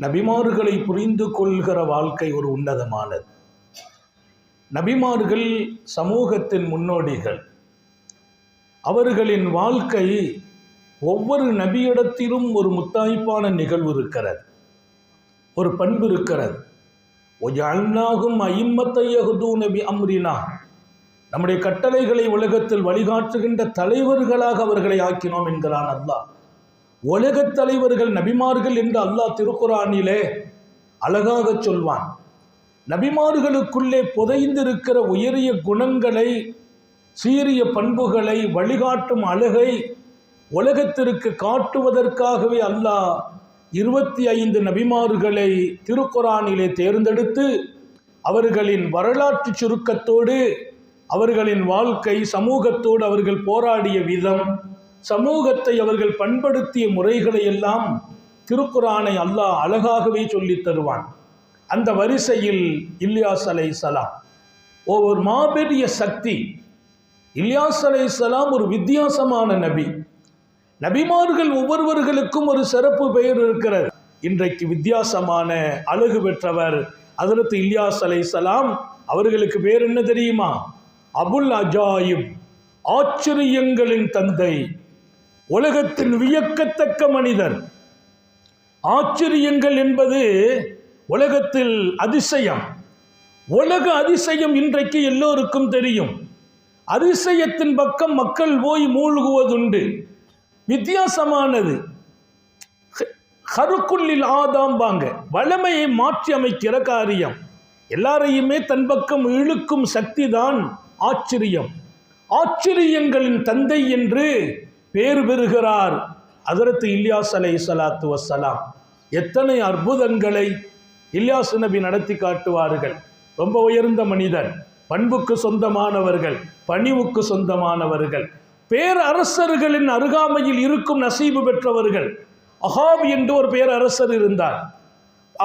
நபிமார்களை புரிந்து கொள்கிற வாழ்க்கை ஒரு உன்னதமானது. நபிமார்கள் சமூகத்தின் முன்னோடிகள். அவர்களின் வாழ்க்கை ஒவ்வொரு நபியிடத்திலும் ஒரு முத்தாய்ப்பான நிகழ்வு இருக்கிறது. ஒரு பண்பு இருக்கிறது. ஒஜாகும் ஐம்மத்தையகுதூ நபி அம்ரினா நம்முடைய கட்டளைகளை உலகத்தில் வழிகாட்டுகின்ற தலைவர்களாக அவர்களை ஆக்கினோம் என்கிறான் அல்லாஹ். உலகத் தலைவர்கள் நபிமார்கள் என்று அல்லாஹ் திருக்குறானிலே அழகாக சொல்வான். நபிமார்களுக்குள்ளே புதைந்திருக்கிற உயரிய குணங்களை சீரிய பண்புகளை வழிகாட்டும் அழகை உலகத்திற்கு காட்டுவதற்காகவே அல்லாஹ் இருபத்தி ஐந்து நபிமார்களை திருக்குறானிலே தேர்ந்தெடுத்து அவர்களின் வரலாற்று சுருக்கத்தோடு அவர்களின் வாழ்க்கை சமூகத்தோடு அவர்கள் போராடிய விதம் சமூகத்தை அவர்கள் பண்படுத்திய முறைகளை எல்லாம் திருக்குறானை அல்லாஹ் அழகாகவே சொல்லித் தருவான். அந்த வரிசையில் இல்யாஸ் அலை சலாம் ஒவ்வொரு மாபெரிய சக்தி. இல்யாஸ் அலை சலாம் ஒரு வித்தியாசமான நபி. நபிமார்கள் ஒவ்வொருவர்களுக்கும் ஒரு சிறப்பு பெயர் இருக்கிறது. இன்றைக்கு வித்தியாசமான அழகு பெற்றவர் அதற்கு இல்யாஸ் அலை சலாம் அவர்களுக்கு பேர் என்ன தெரியுமா? அபுல் அஜாயிப் ஆச்சரியங்களின் தந்தை. உலகத்தின் வியக்கத்தக்க மனிதர். ஆச்சரியங்கள் என்பது உலகத்தில் அதிசயம். உலக அதிசயம் இன்றைக்கு எல்லோருக்கும் தெரியும். அதிசயத்தின் பக்கம் மக்கள் போய் மூழ்குவதுண்டு. வித்தியாசமானது. ஹருக்குள்ளில் ஆதாம்பாங்க வளமையை மாற்றி அமைக்கிற காரியம். எல்லாரையுமே தன் பக்கம் இழுக்கும் சக்தி தான் ஆச்சரியம். ஆச்சரியங்களின் தந்தை என்று பேர் பெறுகிறார். அதரத்து இல்யாஸ் அலை சலாத்து வசலாம் எத்தனை அற்புதங்களை இல்யாஸ் நபி நடத்தி காட்டுவார்கள். ரொம்ப உயர்ந்த மனிதன் பண்புக்கு சொந்தமானவர்கள் பணிவுக்கு சொந்தமானவர்கள் பேரரசர்களின் அருகாமையில் இருக்கும் நசீபு பெற்றவர்கள். அஹாப் என்று ஒரு பேரரசர் இருந்தார்.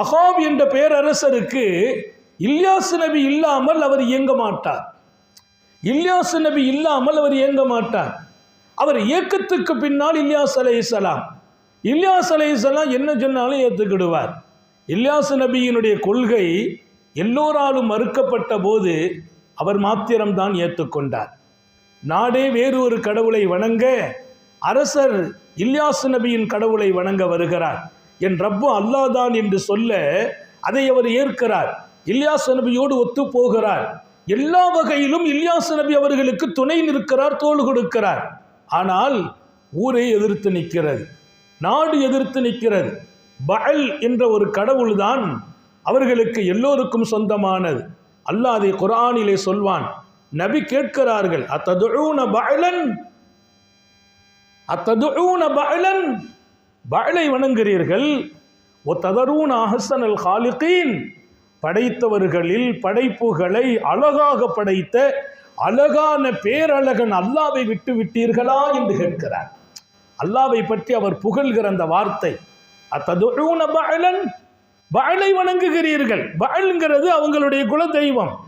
அஹாப் என்ற பேரரசருக்கு இல்யாஸ் நபி இல்லாமல் அவர் இயங்க மாட்டார். இல்யாஸ் நபி இல்லாமல் அவர் இயங்க மாட்டார். அவர் இயக்கத்துக்கு பின்னால் இல்யாஸ் அலை இஸ்லாம் இல்யாஸ் அலை இஸ்லாம் என்ன சொன்னாலும் ஏற்றுக்கிடுவார் இல்யாஸ் நபியினுடைய கொள்கை எல்லோராலும் மறுக்கப்பட்ட போது அவர் மாத்திரம்தான் ஏற்றுக்கொண்டார் நாடே வேறு ஒரு கடவுளை வணங்க அரசர் இல்யாஸ் நபியின் கடவுளை வணங்க வருகிறார். என் ரப்பு அல்லாதான் என்று சொல்ல அதை அவர் ஏற்கிறார். இல்யாஸ் நபியோடு ஒத்து போகிறார். எல்லா வகையிலும் இல்யாஸ் நபி அவர்களுக்கு துணை நிற்கிறார் தோள் கொடுக்கிறார். ஆனால் ஊரை எதிர்த்து நிற்கிறது நாடு எதிர்த்து நிற்கிறது. பஅல் என்ற ஒரு கடவுள்தான் அவர்களுக்கு எல்லோருக்கும் சொந்தமானது. அல்லாதே குரானிலே சொல்வான் நபி கேட்கிறார்கள் அத்ததுஊன பஅலன்? அத்ததுஊன பஅலன்? பஅலை வணங்குகிறீர்கள் ஒ அஹசன் அஹசனல் ஹாலிகீன்? படைத்தவர்களில் படைப்புகளை அழகாக படைத்த அழகான பேரழகன் அல்லாவை விட்டு விட்டீர்களா என்று கேட்கிறார். அல்லாவை பற்றி அவர் புகழ்கிற அந்த வார்த்தை அத்ததுஊன பஅலன்? பஅலை வணங்குகிறீர்கள். பஅல்ங்கிறது அவங்களுடைய குல தெய்வம்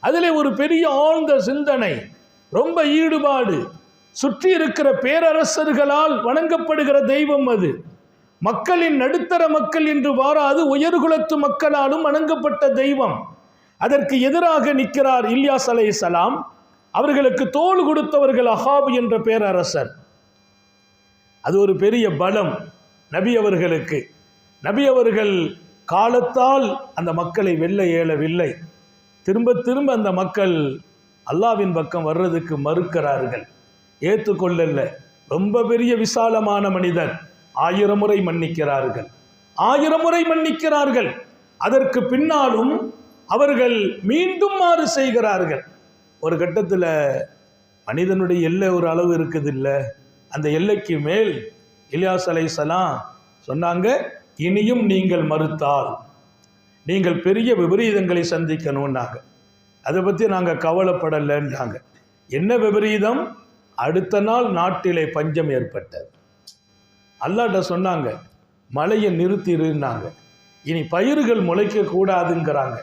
அதில் ஒரு பெரிய ஆழ்ந்த சிந்தனை ரொம்ப ஈடுபாடு சுற்றி இருக்கிற பேரரசர்களால் வணங்கப்படுகிற தெய்வம் அது. மக்களின் நடுத்தர மக்கள் என்று வாராது உயர்குலத்து மக்களாலும் வணங்கப்பட்ட தெய்வம். அதற்கு எதிராக நிற்கிறார் இல்யாஸ் அலை சலாம். அவர்களுக்கு தோல் கொடுத்தவர்கள் அஹாபு என்ற பேரரசர். அது ஒரு பெரிய பலம் நபி அவர்களுக்கு. நபி அவர்கள் காலத்தால் அந்த மக்களை வெல்ல இயலவில்லை திரும்ப திரும்ப அந்த மக்கள் அல்லாவின் பக்கம் வர்றதுக்கு மறுக்கிறார்கள். ஏற்றுக்கொள்ளல ரொம்ப பெரிய விசாலமான மனிதர் ஆயிரம் முறை மன்னிக்கிறார்கள். ஆயிரம் முறை மன்னிக்கிறார்கள். அதற்கு பின்னாலும் அவர்கள் மீண்டும் மாறு செய்கிறார்கள். ஒரு கட்டத்தில் மனிதனுடைய எல்லை ஒரு அளவு இருக்குது இல்லை அந்த எல்லைக்கு மேல் இலியாஸ் அலைசலாம் சொன்னாங்க இனியும் நீங்கள் மறுத்தால் நீங்கள் பெரிய விபரீதங்களை சந்திக்கணும்னாங்க. அதை பற்றி நாங்கள் கவலைப்படலைன்றாங்க. என்ன விபரீதம்? அடுத்த நாள் நாட்டிலே பஞ்சம் ஏற்பட்டது. அல்லாட்ட சொன்னாங்க மழையை நிறுத்திருந்தாங்க இனி பயிர்கள் முளைக்க கூடாதுங்கிறாங்க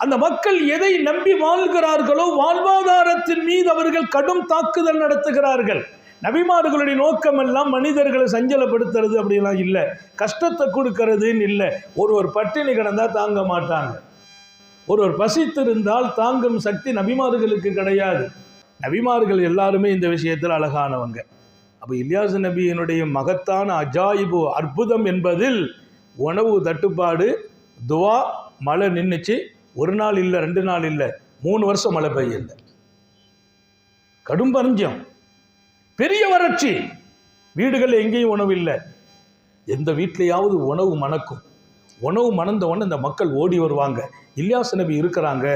அந்த மக்கள் எதை நம்பி வாழ்கிறார்களோ வாழ்வாதாரத்தின் மீது அவர்கள் கடும் தாக்குதல் நடத்துகிறார்கள். நபிமார்களுடைய நோக்கம் எல்லாம் மனிதர்களை சஞ்சலப்படுத்துறது அப்படிலாம் இல்லை. கஷ்டத்தை கொடுக்கறதுன்னு இல்லை. ஒருவர் பட்டினி கிடந்தால் தாங்க மாட்டாங்க. ஒருவர் பசித்திருந்தால் தாங்கும் சக்தி நபிமார்களுக்கு கிடையாது. நபிமார்கள் எல்லாருமே இந்த விஷயத்தில் அழகானவங்க. அப்போ இலியாஸ் நபியினுடைய மகத்தான அஜாயிபு அற்புதம் என்பதில் உணவு தட்டுப்பாடு துவா மழை நின்றுச்சு ஒரு நாள் இல்லை ரெண்டு நாள் இல்லை மூணு வருஷம் மழை பெய்யல. கடும் பஞ்சம் பெரிய வறட்சி. வீடுகள் எங்கேயும் உணவு இல்லை. எந்த வீட்டிலையாவது உணவு மணக்கும். உணவு மணந்த உடனே மக்கள் ஓடி வருவாங்க. இல்யாஸ் நபி இருக்கிறாங்க.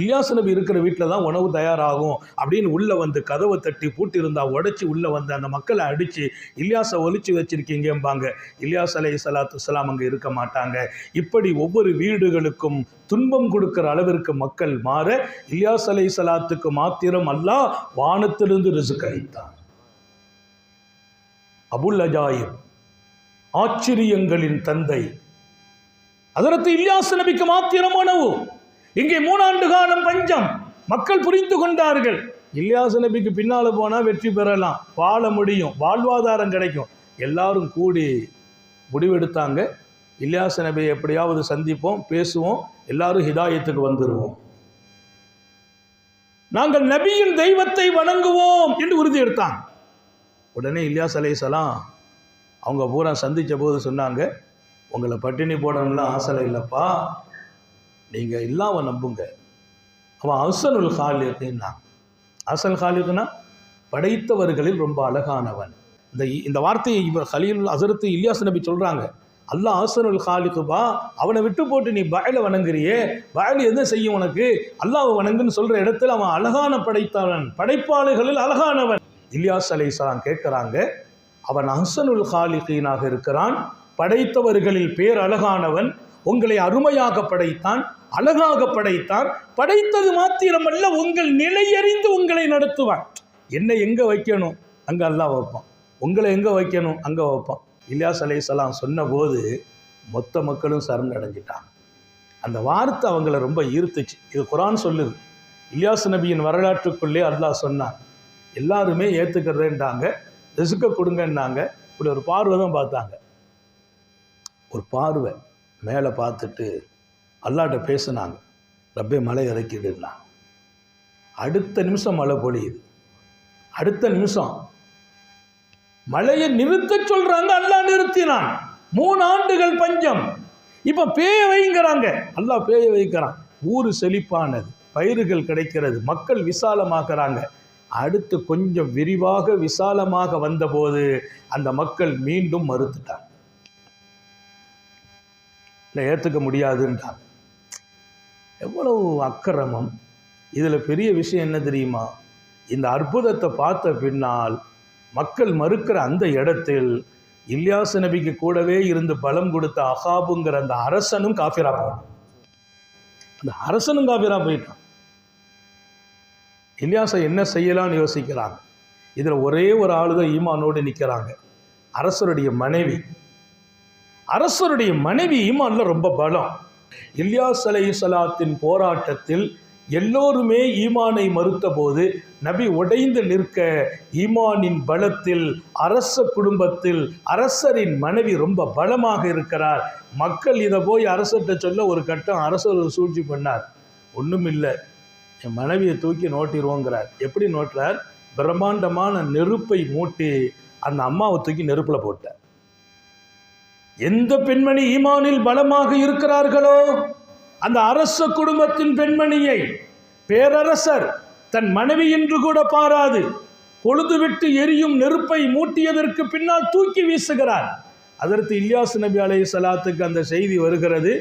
இல்யாஸ் நபி இருக்கிற வீட்டில் தான் உணவு தயாராகும் அப்படின்னு உள்ளே வந்து கதவை தட்டி பூட்டியிருந்தா உடச்சி உள்ளே வந்து அந்த மக்களை அடித்து இல்யாஸை ஒழிச்சு வச்சுருக்கீங்கம்பாங்க. இல்யாஸ் அலை சலாத்து சலாம் அங்கே இருக்க மாட்டாங்க. இப்படி ஒவ்வொரு வீடுகளுக்கும் துன்பம் கொடுக்குற அளவிற்கு மக்கள் மாற இல்யாஸ் அலை சலாத்துக்கு மாத்திரம் அல்ல வானத்திலிருந்து ரிசுக் அளித்தான். அபுல் அஜாயிப் ஆச்சரியங்களின் தந்தை அதற்கு இல்யாஸ் நபிக்கு மாத்திரம் உணவு. இங்கே மூணாண்டு காலம் பஞ்சம். மக்கள் புரிந்து கொண்டார்கள். இல்யாஸ் நபிக்கு பின்னால் போனால் வெற்றி பெறலாம். வாழ முடியும். வாழ்வாதாரம் கிடைக்கும். எல்லாரும் கூடி முடிவெடுத்தாங்க. இல்யாஸ் நபியை எப்படியாவது சந்திப்போம் பேசுவோம். எல்லாரும் ஹிதாயத்துக்கு வந்துடுவோம் நாங்கள் நபியின் தெய்வத்தை வணங்குவோம் என்று உறுதி எடுத்தாங்க. உடனே இல்யாஸ் அலைசலாம் அவங்க பூரா சந்தித்த போது சொன்னாங்க உங்களை பட்டினி போடணும்லாம் ஆசை இல்லைப்பா. நீங்கள் இல்லாம நம்புங்க. அவன் அசனுல் ஹாலிக்குன்னா அசல் ஹாலிக்குன்னா படைத்தவர்களில் ரொம்ப அழகானவன். இந்த இந்த வார்த்தையை இவர் ஹலீல் அசரத்து இலியாஸ் நபி சொல்கிறாங்க அல்லாஹ் அசனுல் ஹாலிக்குபா அவனை விட்டு போட்டு நீ பயல வணங்குறியே. பயல் என்ன செய்யும் உனக்கு? அல்லாஹ் வணங்குன்னு சொல்கிற இடத்துல அவன் அழகான படைத்தவன் படைப்பாளிகளில் அழகானவன். இலியாஸ் அலைசலாம் கேட்குறாங்க அவன் அஹ்சனுல் ஹாலிகீனாக இருக்கிறான். படைத்தவர்களில் பேர் அழகானவன் உங்களை அருமையாக படைத்தான் அழகாக படைத்தான். படைத்தது மாத்திரமல்ல உங்கள் நிலையறிந்து உங்களை நடத்துவான். என்னை எங்கே வைக்கணும்? அங்கே அல்லாஹ் வைப்பான். உங்களை எங்கே வைக்கணும்? அங்கே வைப்பான். இலியாஸ் அலைசலாம் சொன்னபோது மொத்த மக்களும் சரணடைஞ்சிட்டாங்க அந்த வார்த்தை அவங்கள ரொம்ப ஈர்த்துச்சு. இது குரான் சொல்லுது. இலியாஸ் நபியின் வரலாற்றுக்குள்ளே அல்லாஹ் சொன்னான் எல்லாருமே ஏற்றுக்கிறேன்டாங்க ரிசுக்க கொடுங்கன்னாங்க இப்படி ஒரு பார்வை தான் பார்த்தாங்க. ஒரு பார்வை மேலே பார்த்துட்டு அல்லாட்ட பேசுனாங்க. ரப்பே மலை இறக்கிடுனா அடுத்த நிமிஷம் மழை பொழியுது. அடுத்த நிமிஷம் மழையை நிறுத்த சொல்றாங்க அல்லா நிறுத்தினான். மூணு ஆண்டுகள் பஞ்சம். இப்போ பேய வைங்கிறாங்க. அல்லா பேய வைக்கிறான். ஊர் செழிப்பானது பயிர்கள் கிடைக்கிறது மக்கள் விசாலமாக்குறாங்க அடுத்து கொஞ்சம் விரிவாக விசாலமாக வந்தபோது அந்த மக்கள் மீண்டும் மறுத்துட்டாங்க. இல்லை ஏற்றுக்க முடியாதுன்றாங்க எவ்வளவு அக்கிரமம். இதில் பெரிய விஷயம் என்ன தெரியுமா? இந்த அற்புதத்தை பார்த்த பின்னால் மக்கள் மறுக்கிற அந்த இடத்தில் இல்லியாச நபிக்கு கூடவே இருந்து பலம் கொடுத்த அகாபுங்கிற அந்த அரசனும் காஃபிரா போனான் அந்த அரசனும் காஃபிரா போயிட்டான். இல்யாஸை என்ன செய்யலாம்னு யோசிக்கிறாங்க. இதில் ஒரே ஒரு ஆளு தான் ஈமானோடு நிற்கிறாங்க அரசருடைய மனைவி. அரசருடைய மனைவி ஈமான்ல ரொம்ப பலம். இல்யாஸ் அலை சலாத்தின் போராட்டத்தில் எல்லோருமே ஈமானை மறுத்தபோது நபி உடைந்து நிற்க ஈமானின் பலத்தில் அரச குடும்பத்தில் அரசரின் மனைவி ரொம்ப பலமாக இருக்கிறார். மக்கள் இதை போய் அரசர்கிட்ட சொல்ல ஒரு கட்டம் அரசர் ஒரு சூழ்ச்சி பண்ணார். ஒன்றும் இல்லை என் மனைவியை தூக்கி நோட்டிடுவோங்கிறார் எப்படி நோட்டுறார்? பிரம்மாண்டமான நெருப்பை மூட்டி அந்த அம்மாவை தூக்கி நெருப்பில் போட்டார். எந்த பெண்மணி ஈமானில் பலமாக இருக்கிறார்களோ அந்த அரச குடும்பத்தின் பெண்மணியை பேரரசர் தன் மனைவி என்று கூட பாராது பொழுதுவிட்டு எரியும் நெருப்பை மூட்டியதற்கு பின்னால் தூக்கி வீசுகிறார். அதற்கு இல்யாஸ் நபி அலைய சலாத்துக்கு அந்த செய்தி வருகிறது.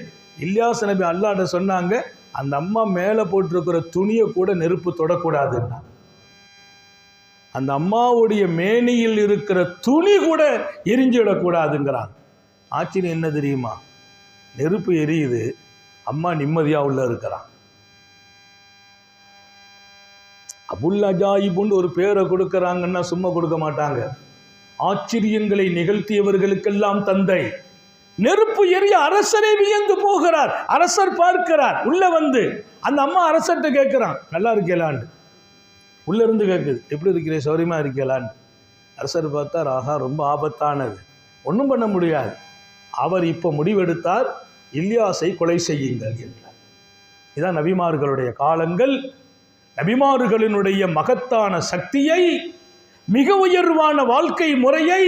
இல்யாஸ் நபி அல்லாட்ட சொன்னாங்க அந்த அம்மா மேலே போட்டிருக்கிற துணியை கூட நெருப்பு தொடக்கூடாதுன்னா. அந்த அம்மாவுடைய மேனியில் இருக்கிற துணி கூட எரிஞ்சிடக்கூடாதுங்கிறான். ஆச்சரியம் என்ன தெரியுமா? நெருப்பு எரியுது. அம்மா நிம்மதியாக உள்ள இருக்கிறான். அபுல் அஜாயிபுன்னு ஒரு பேரை கொடுக்கறாங்கன்னா சும்மா கொடுக்க மாட்டாங்க. ஆச்சரியங்களை நிகழ்த்தியவர்களுக்கெல்லாம் தந்தை. நெருப்பு எரிய அரசரை வியந்து போகிறார். அரசர் பார்க்கிறார். உள்ள வந்து. அந்த அம்மா அரசர்கிட்ட கேட்குறான். நல்லா இருக்கலான்னு உள்ள இருந்து கேட்குது. எப்படி இருக்கிறே? சௌரியமா இருக்கலான்னு அரசர் பார்த்தார் ஆஹா ரொம்ப ஆபத்தானது. ஒன்றும் பண்ண முடியாது. அவர் இப்போ முடிவெடுத்தார் இல்யாஸை கொலை செய்யுங்கள் என்றார். இதான் நபிமார்களுடைய காலங்கள். நபிமார்களினுடைய மகத்தான சக்தியை மிக உயர்வான வாழ்க்கை முறையை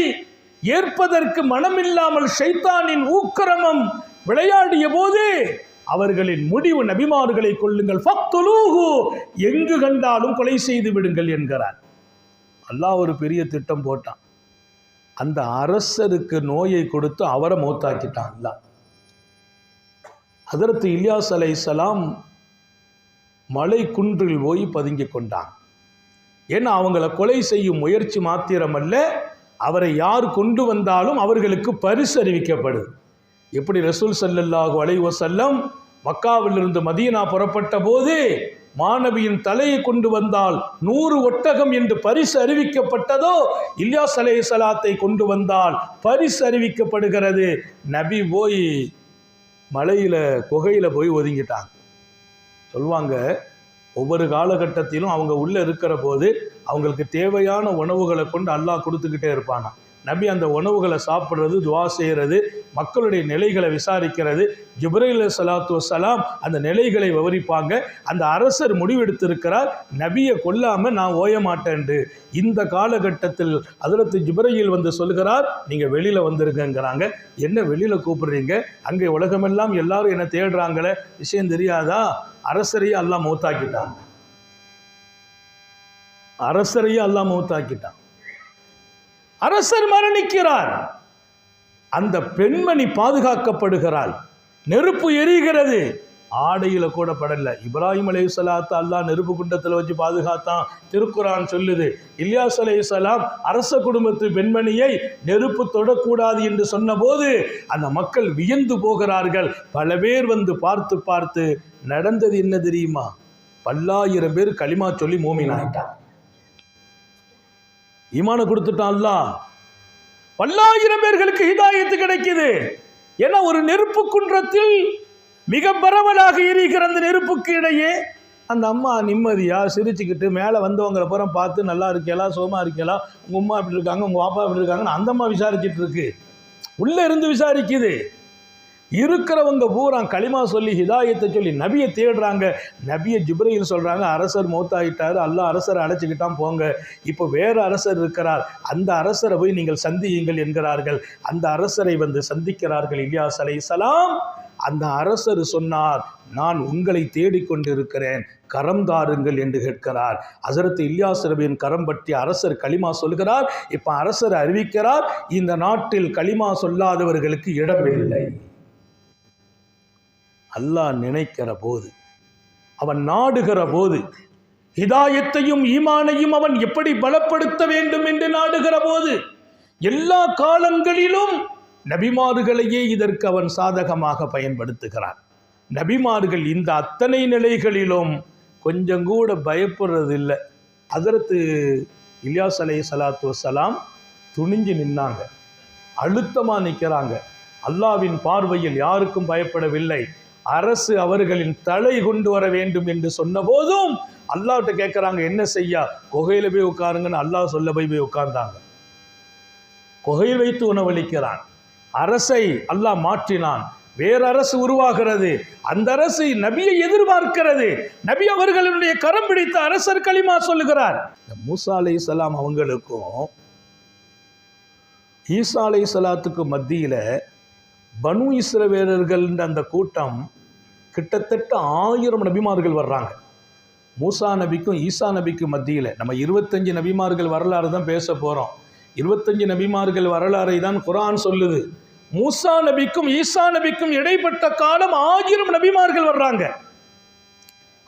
ஏற்பதற்கு மனமில்லாமல் ஷைத்தானின் ஊக்கிரமம் விளையாடிய போது அவர்களின் முடிவு நபிமார்களை கொள்ளுங்கள் ஃபக்துலூஹு எங்கு கண்டாலும் கொலை செய்து விடுங்கள் என்கிறார். அல்லாஹ் ஒரு பெரிய திட்டம் போட்டான். அந்த அரசருக்கு நோயை கொடுத்து அவரை மௌத்தாக்கிட்டான் அல்லாஹ் ஹதரத் இல்யாஸ் அலைஹிஸ்ஸலாம் மலை குன்றில் போய் பதுங்கி கொண்டான். ஏன்னா அவங்கள கொலை செய்யும் முயற்சி மாத்திரமல்ல அவரை யார் கொண்டு வந்தாலும் அவர்களுக்கு பரிசு அறிவிக்கப்படுது. எப்படி ரசூல் சல்லல்லாஹு அலைவசல்லம் மக்காவிலிருந்து மதீனா புறப்பட்ட போது மாணவியின் தலையை கொண்டு வந்தால் நூறு ஒட்டகம் என்று பரிசு அறிவிக்கப்பட்டதோ? இல்யாஸ் சலாத்தை கொண்டு வந்தால் பரிசு அறிவிக்கப்படுகிறது. நபி போய் மலையில் குகையில் போய் ஒதுங்கிட்டாங்க. சொல்லுவாங்க ஒவ்வொரு காலகட்டத்திலும் அவங்க உள்ளே இருக்கிற போது அவங்களுக்கு தேவையான உணவுகளை கொண்டு அல்லாஹ் கொடுத்துக்கிட்டே இருப்பானா நபி அந்த உணவுகளை சாப்பிட்றது துவா செய்கிறது மக்களுடைய நிலைகளை விசாரிக்கிறது. ஜிப்ரைல் சலாத்து வசலாம் அந்த நிலைகளை விவரிப்பாங்க. அந்த அரசர் முடிவெடுத்திருக்கிறார் நபியை கொல்லாமல் நான் ஓய மாட்டேன்ட்டு. இந்த காலகட்டத்தில் அதிலத்து ஜிப்ரையில் வந்து சொல்கிறார் நீங்கள் வெளியில் வந்திருக்கங்கிறாங்க என்ன வெளியில் கூப்பிடுறீங்க? அங்கே உலகமெல்லாம் எல்லாரும் என்ன தேடுறாங்களே விஷயம் தெரியாதா? அரசரையே அல்லாஹ் மூத்தாக்கிட்டாங்க அரசரையே அல்லாஹ் மூத்தாக்கிட்டான். அரசர் மரணிக்கிறார். அந்த பெண்மணி பாதுகாக்கப்படுகிறாள். நெருப்பு எரிகிறது. ஆடையில் கூட படல. இப்ராஹிம் அலைஹிஸ்ஸலாத்து அல்லாஹ் நெருப்பு குண்டத்தில் வச்சு பாதுகாத்தான். திருக்குறான் சொல்லுது. இல்யாஸ் சலாம் அரச குடும்பத்து பெண்மணியை நெருப்பு தொடக்கூடாது என்று சொன்னபோது அந்த மக்கள் வியந்து போகிறார்கள். பல பேர் வந்து பார்த்து பார்த்து நடந்தது என்ன தெரியுமா? பல்லாயிரம் பேர் களிமா சொல்லி மூமின் ஆயிட்டான் ஈமான கொடுத்துட்டான் பல்லாயிரம் பேர்களுக்கு ஹிதாயத்து கிடைக்குது. ஏன்னா ஒரு நெருப்பு குன்றத்தில் மிக பரவலாக எரிகிற அந்த நெருப்புக்கு இடையே அந்த அம்மா நிம்மதியாக சிரிச்சுக்கிட்டு மேலே வந்தவங்களை புறம் பார்த்து நல்லா இருக்கேலா சோமா இருக்கேலா உங்கள் அம்மா இப்படி இருக்காங்க? உங்கள் பாப்பா இப்படி இருக்காங்கன்னு அந்த அம்மா விசாரிச்சுட்டு இருக்கு. உள்ளே இருந்து விசாரிக்குது. இருக்கிறவங்க பூரா களிமா சொல்லி ஹிதாயத்தை சொல்லி நபியை தேடுறாங்க. நபியை ஜிப்ரையில் சொல்கிறாங்க அரசர் மூத்தாயிட்டார் அல்லாஹ் அரசரை அடைச்சிக்கிட்டான் போங்க. இப்போ வேறு அரசர் இருக்கிறார். அந்த அரசரை போய் நீங்கள் சந்தியுங்கள் என்கிறார்கள். அந்த அரசரை வந்து சந்திக்கிறார்கள் இலியாஸ் சலாம். அந்த அரசர் சொன்னார் நான் உங்களை தேடிக்கொண்டிருக்கிறேன் கரம் தாருங்கள் என்று கேட்கிறார். அசரத்து இல்யாஸ் ரபியின் கரம் பற்றி அரசர் களிமா சொல்கிறார். இப்போ அரசர் அறிவிக்கிறார். இந்த நாட்டில் களிமா சொல்லாதவர்களுக்கு இடமில்லை. அல்லாஹ் நினைக்கிற போது அவன் நாடுகிற போது ஹிதாயத்தையும் ஈமானையும் அவன் எப்படி பலப்படுத்த வேண்டும் என்று நாடுகிற போது எல்லா காலங்களிலும் நபிமார்களையே இதற்கு அவன் சாதகமாக பயன்படுத்துகிறான். நபிமார்கள் இந்த அத்தனை நிலைகளிலும் கொஞ்சம் கூட பயப்படுறது இல்லை அதற்கு இலியாஸ் அலை சலாத்து வசலாம் துணிஞ்சு நின்னாங்க. அழுத்தமாக நிற்கிறாங்க அல்லாவின் பார்வையில் யாருக்கும் பயப்படவில்லை. அரசு அவர்களின் தலை கொண்டு வர வேண்டும் என்று சொன்ன போதும் அல்லாட்ட கேட்குறாங்க என்ன செய்யா? குகையில போய் உட்காருங்கன்னு அல்லாஹ் சொல்ல போய் போய் உட்கார்ந்தாங்க. குகையில் வைத்து உணவளிக்கிறான். அரசை அல்லாஹ் மாற்றினான். வேற அரசு உருவாகிறது. அந்த அரசு நபியை எதிர்பார்க்கிறது. நபி அவர்களுடைய கரம் பிடித்த அரசர் களிமா சொல்லுகிறார். இந்த மூசா அலை சலாம் அவங்களுக்கும் ஈசா அலை சலாத்துக்கு மத்தியில பனு இஸ்ரவேலர்கள் அந்த கூட்டம் கிட்டத்தட்ட ஆயிரம் நபிமார்கள் வர்றாங்க. மூசா நபிக்கும் ஈசா நபிக்கும் மத்தியில் நம்ம இருபத்தஞ்சு நபிமார்கள் வரலாறு தான் பேச போகிறோம் இருபத்தஞ்சு நபிமார்கள் வரலாறை தான் குரான் சொல்லுது. மூசா நபிக்கும் ஈசா நபிக்கும் இடைப்பட்ட காலம் ஆயிரம் நபிமார்கள் வர்றாங்க.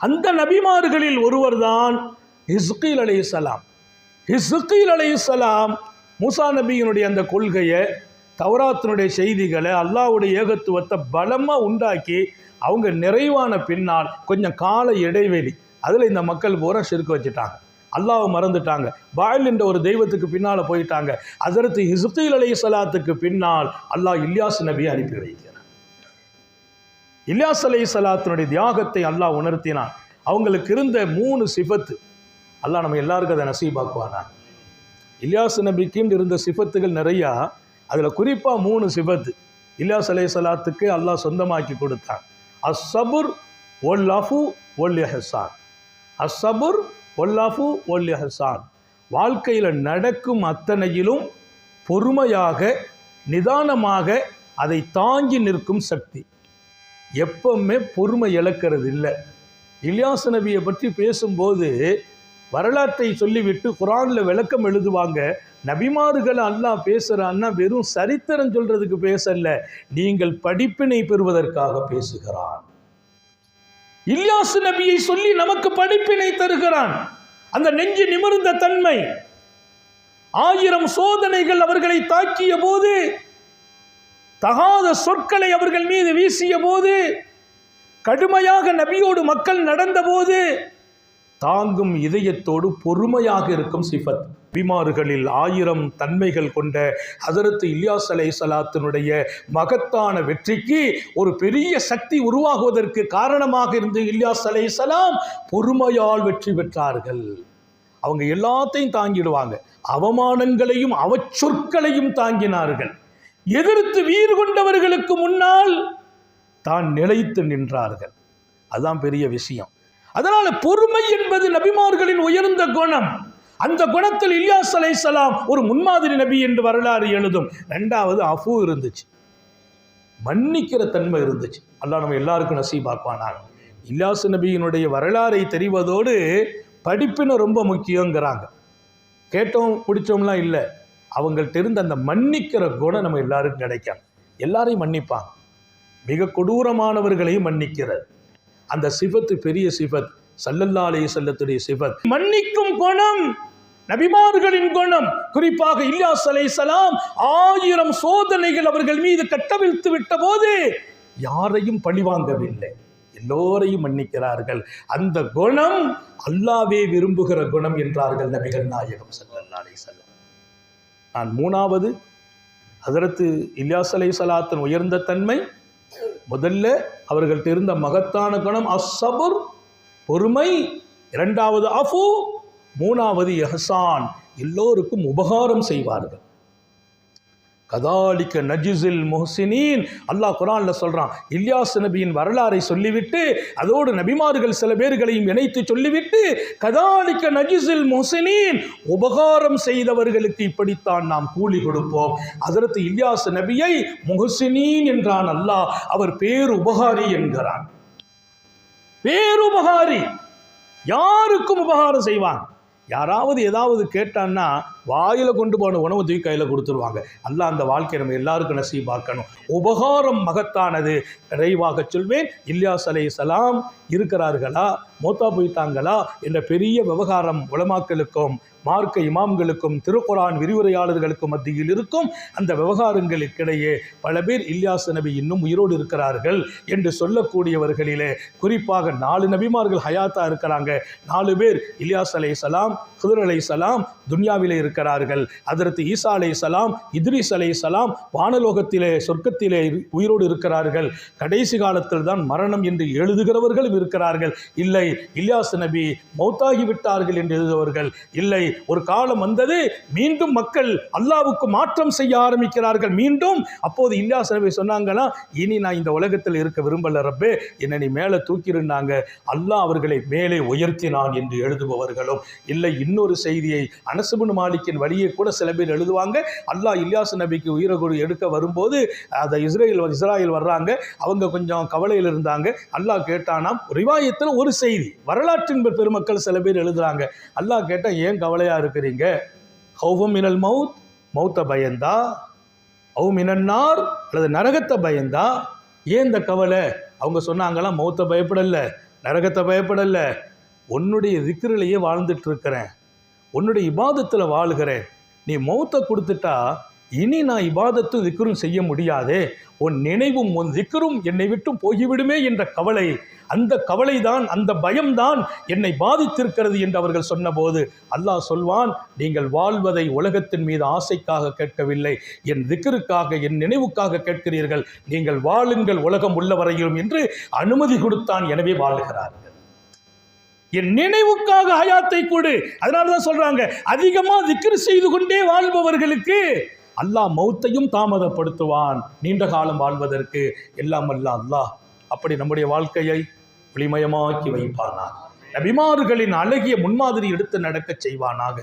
அந்த நபிமார்களில் ஒருவர் தான் ஹிஸ்கீல் அலைஹிஸ்ஸலாம் ஹிஸ்கீல் அலைஹிஸ்ஸலாம் மூசா நபியினுடைய அந்த கொள்கையை தௌராத்தினுடைய செய்திகளை அல்லாவுடைய ஏகத்துவத்தை பலமாக உண்டாக்கி அவங்க நிறைவான பின்னால் கொஞ்சம் கால இடைவெளி. அதில் இந்த மக்கள் பூரா சிறுக்கு வச்சுட்டாங்க. அல்லாவை மறந்துட்டாங்க. பாயில் என்ற ஒரு தெய்வத்துக்கு பின்னால் போயிட்டாங்க. அதற்கு ஹிசுத்தீல் அலை சலாத்துக்கு பின்னால் அல்லாஹ் இல்யாஸ் நபியை அனுப்பி வைக்கிறார். இல்யாஸ் அலை சலாத்தினுடைய தியாகத்தை அல்லாஹ் உணர்த்தினான். அவங்களுக்கு இருந்த மூணு சிபத்து அல்லாஹ் நம்ம எல்லாருக்கும் அதை நசீபாக்குவானா இலியாஸ் நபிக்குன்னு இருந்த சிபத்துகள் நிறையா அதில் குறிப்பாக மூணு சிபத்து. இலியாஸ் அலை சலாத்துக்கு அல்லாஹ் சொந்தமாக்கி கொடுத்தான். அஸ்ஸபுர் ஒல் லஃபு ஒல் எஹசான் அஸ்ஸபுர் ஒல் லஃபு ஒல் எஹசான் வாழ்க்கையில் நடக்கும் அத்தனையிலும் பொறுமையாக நிதானமாக அதை தாங்கி நிற்கும் சக்தி. எப்பவுமே பொறுமை இழக்கிறது இல்லை இலியாஸ் நபியை பற்றி பேசும்போது வரலாற்றை சொல்லிவிட்டு குரானில் விளக்கம் எழுதுவாங்க. நபிமார்கள் அல்லாஹ் பேசுகிறான்னா வெறும் சரித்திரம் சொல்றதுக்கு பேசல நீங்கள் படிப்பினை பெறுவதற்காக பேசுகிறான். இல்லாசு நபியை சொல்லி நமக்கு படிப்பினை தருகிறான். அந்த நெஞ்சு நிமிர்ந்த தன்மை. ஆயிரம் சோதனைகள் அவர்களை தாக்கிய போது தகாத சொற்களை அவர்கள் மீது வீசிய போது கடுமையாக நபியோடு மக்கள் நடந்தபோது தாங்கும் இதயத்தோடு பொறுமையாக இருக்கும் சிஃபத். பிமாறுகளில் ஆயிரம் தன்மைகள் கொண்ட ஹசரத் இல்யாஸ் அலை சலாத்தினுடைய மகத்தான வெற்றிக்கு ஒரு பெரிய சக்தி உருவாகுவதற்கு காரணமாக இருந்து இல்யாஸ் அலை சலாம் பொறுமையால் வெற்றி பெற்றார்கள். அவங்க எல்லாத்தையும் தாங்கிடுவாங்க. அவமானங்களையும் அவச்சொற்களையும் தாங்கினார்கள். எதிர்த்து வீர் கொண்டவர்களுக்கு முன்னால் தான் நிலைத்து நின்றார்கள். அதுதான் பெரிய விஷயம். அதனால் பொறுமை என்பது நபிமார்களின் உயர்ந்த குணம். அந்த குணத்தில் இல்யாஸ் அலைசலாம் ஒரு முன்மாதிரி நபி என்று வரலாறு எழுதும். ரெண்டாவது அஃபு இருந்துச்சு. மன்னிக்கிற தன்மை இருந்துச்சு. அல்லா நம்ம எல்லாருக்கும் நசீபாக்குவானாங்க இல்யாஸ் நபியினுடைய வரலாறை தெரிவதோடு படிப்பினை ரொம்ப முக்கியங்கிறாங்க. கேட்டோம் பிடிச்சோம்லாம் இல்லை. அவங்கள்ட்ட இருந்து அந்த மன்னிக்கிற குணம் நம்ம எல்லாருக்கும் கிடைக்கும். எல்லாரையும் மன்னிப்பாங்க. மிக கொடூரமானவர்களையும் மன்னிக்கிறது. அந்த சிவத்து பெரிய சிவத் சல்லல்லா அலைஹி செல்லத்துடைய சிவத் மன்னிக்கும் குணம் நபிமார்களின் குணம். குறிப்பாக இல்லாஸ் அலை சலாம் ஆயிரம் சோதனைகள் அவர்கள் மீது கட்டவிழ்த்து விட்ட போது யாரையும் பழிவாங்கவில்லை எல்லோரையும் மன்னிக்கிறார்கள். அந்த குணம் அல்லாவே விரும்புகிற குணம் என்றார்கள் நபிகள் நாயகம் சல்லல்லா அலைஹிஸ்ஸலாம் நான் மூணாவது ஹதரத்து இல்லாஸ் அலை சலாத்தின் உயர்ந்த தன்மை முதல்ல அவர்கள்ட்ட இருந்த மகத்தான குணம் அஸ்ஸபுர் பொறுமை. இரண்டாவது அஃபு மூணாவது எஹசான். எல்லோருக்கும் உபகாரம் செய்வார்கள். கதாலிக்க நஜிசில் முஹ்சினீன். அல்லாஹ் குரானில் சொல்கிறான் இல்யாஸ் நபியின் வரலாறை சொல்லிவிட்டு அதோடு நபிமார்கள் சில பேர்களையும் இணைத்து சொல்லிவிட்டு கதாலிக்க நஜிசில் முஹசினின். உபகாரம் செய்தவர்களுக்கு இப்படித்தான் நாம் கூலி கொடுப்போம். அதற்கு இல்யாஸ் நபியை முஹசினின் என்றான் அல்லாஹ். அவர் பேருபகாரி என்கிறான். பேருபகாரி யாருக்கும் உபகாரம் செய்வான்? யாராவது ஏதாவது கேட்டான்னா வாயில் கொண்டு போன உணவு தூக்கி கையில் கொடுத்துருவாங்க. அல்ல அந்த வாழ்க்கை நம்ம எல்லாருக்கும் நசீபாக்கணும் உபகாரம் மகத்தானது. நிறைவாக சொல்வேன். இல்லியா சலை சலாம் இருக்கிறார்களா? மூத்தா போயிட்டாங்களா? என்ற பெரிய விவகாரம் உலமாக்களுக்கும் மார்க்க இமாம்களுக்கும் திருக்குரான் விரிவுரையாளர்களுக்கும் மத்தியில் இருக்கும். அந்த விவகாரங்களுக்கிடையே பல பேர் இல்யாஸ் நபி இன்னும் உயிரோடு இருக்கிறார்கள் என்று சொல்லக்கூடியவர்களிலே குறிப்பாக நாலு நபிமார்கள் ஹயாத்தா இருக்கிறாங்க. நாலு பேர் இல்யாஸ் அலை சலாம் ஹுதர் அலை சலாம் துன்யாவிலே இருக்கிறார்கள் அதற்கு ஈசா அலை சலாம் இத்ரிஸ் அலை சலாம் வானலோகத்திலே சொர்க்கத்திலே உயிரோடு இருக்கிறார்கள். கடைசி காலத்தில் தான் மரணம் என்று எழுதுகிறவர்களும் இருக்கிறார்கள். இல்லை இல்யாஸ் நபி மௌத்தாகி விட்டார்கள் என்று எழுதுபவர்கள். இல்லை ஒரு காலம் வந்தது மீண்டும் மக்கள் அல்லாவுக்கு மாற்றம் செய்ய ஆரம்பிக்கிறார்கள். மீண்டும் அப்போது இல்யாஸ் நபி சொன்னாங்கன்னா இனி நான் இந்த உலகத்தில் இருக்க விரும்பல ரப்பே என்னை நீ மேலே தூக்கியிருந்தாங்க அல்லாஹ் அவர்களை மேலே உயர்த்தினான் என்று எழுதுபவர்களும். இல்லை இன்னொரு செய்தியை அனசுபின் மாலிக்கின் வழியை கூட சில பேர் எழுதுவாங்க. அல்லாஹ் இல்யாஸ் நபிக்கு உயிரை கொடு எடுக்க வரும்போது அதை இஸ்ரேல் இஸ்ராயல் வர்றாங்க. அவங்க கொஞ்சம் கவலையில் இருந்தாங்க. அல்லாஹ் கேட்டானாம் ரிவாயத்தில் ஒரு செய்தி வரலாற்றின் பெருமக்கள் சில பேர் எழுதுறாங்க. அல்லாஹ் கேட்டால் ஏன் கவலையாக இருக்கிறீங்க? ஹௌவம் மினல் மவுத் மௌத்த பயந்தா? அவு மினன்னார் அல்லது நரகத்தை பயந்தா? ஏன் இந்த கவலை? அவங்க சொன்னாங்களாம் மௌத்த பயப்படலை நரகத்தை பயப்படலை. உன்னுடைய திக்கிரிலேயே வாழ்ந்துட்டு இருக்கிறேன். உன்னுடைய இபாதத்தில் வாழ்கிறேன். நீ மௌத்தை கொடுத்துட்டா இனி நான் இபாதத்தும் திக்கரும் செய்ய முடியாதே. உன் நினைவும் உன் திக்கரும் என்னை விட்டும் போய்விடுமே என்ற கவலை. அந்த கவலைதான் அந்த பயம்தான் என்னை பாதித்திருக்கிறது என்று அவர்கள் சொன்னபோது அல்லாஹ் சொல்வான் நீங்கள் வாழ்வதை உலகத்தின் மீது ஆசைக்காக கேட்கவில்லை. என் திக்கருக்காக என் நினைவுக்காக கேட்கிறீர்கள். நீங்கள் வாழுங்கள் உலகம் உள்ளவரையிலும் என்று அனுமதி கொடுத்தான். எனவே வாழுகிறார்கள். என் நினைவுக்காக ஆயாத்தை கொடு. அதனால தான் சொல்கிறாங்க அதிகமாக திக்ரு செய்து கொண்டே வாழ்பவர்களுக்கு அல்லாஹ் மௌத்தையும் தாமதப்படுத்துவான். நீண்ட காலம் வாழ்வதற்கு எல்லாம் அல்ல அல்லாஹ். அப்படி நம்முடைய வாழ்க்கையை ஒளிமயமாக்கி வைப்பானாக. நபிமார்களின் அழகிய முன்மாதிரி எடுத்து நடக்கச் செய்வானாக.